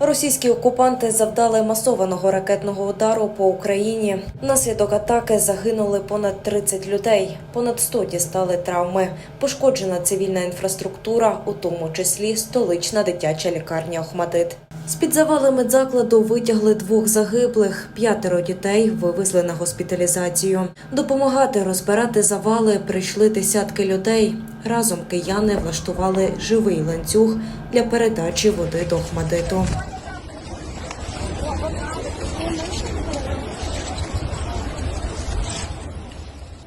Російські окупанти завдали масованого ракетного удару по Україні. Внаслідок атаки загинули понад 30 людей, понад 100 дістали травми. Пошкоджена цивільна інфраструктура, у тому числі столична дитяча лікарня Охмадит. З-під завали медзакладу витягли двох загиблих, п'ятеро дітей вивезли на госпіталізацію. Допомагати розбирати завали прийшли десятки людей. Разом кияни влаштували живий ланцюг для передачі води до Охмадиту.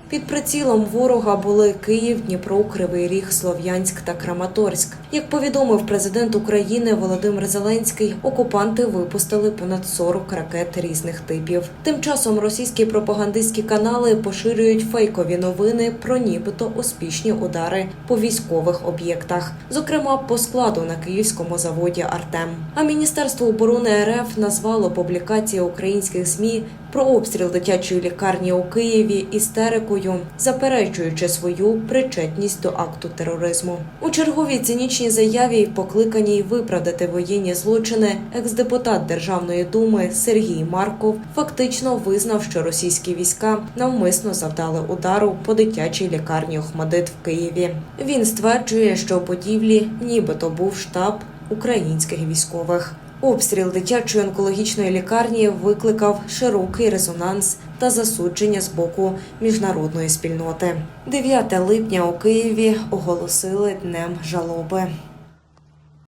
Під прицілом ворога були Київ, Дніпро, Кривий Ріг, Слов'янськ та Краматорськ. Як повідомив президент України Володимир Зеленський, окупанти випустили понад 40 ракет різних типів. Тим часом російські пропагандистські канали поширюють фейкові новини про нібито успішні удари по військових об'єктах, зокрема по складу на київському заводі Артем. А міністерство оборони РФ назвало публікації українських змі про обстріл дитячої лікарні у Києві істерикою, заперечуючи свою причетність до акту тероризму. У черговій цинічній заяві, покликаній виправдати воєнні злочини, екс-депутат Державної думи Сергій Марков фактично визнав, що російські війська навмисно завдали удару по дитячій лікарні Охмадит в Києві. Він стверджує, що у будівлі нібито був штаб українських військових. Обстріл дитячої онкологічної лікарні викликав широкий резонанс та засудження з боку міжнародної спільноти. 9 липня у Києві оголосили днем жалоби.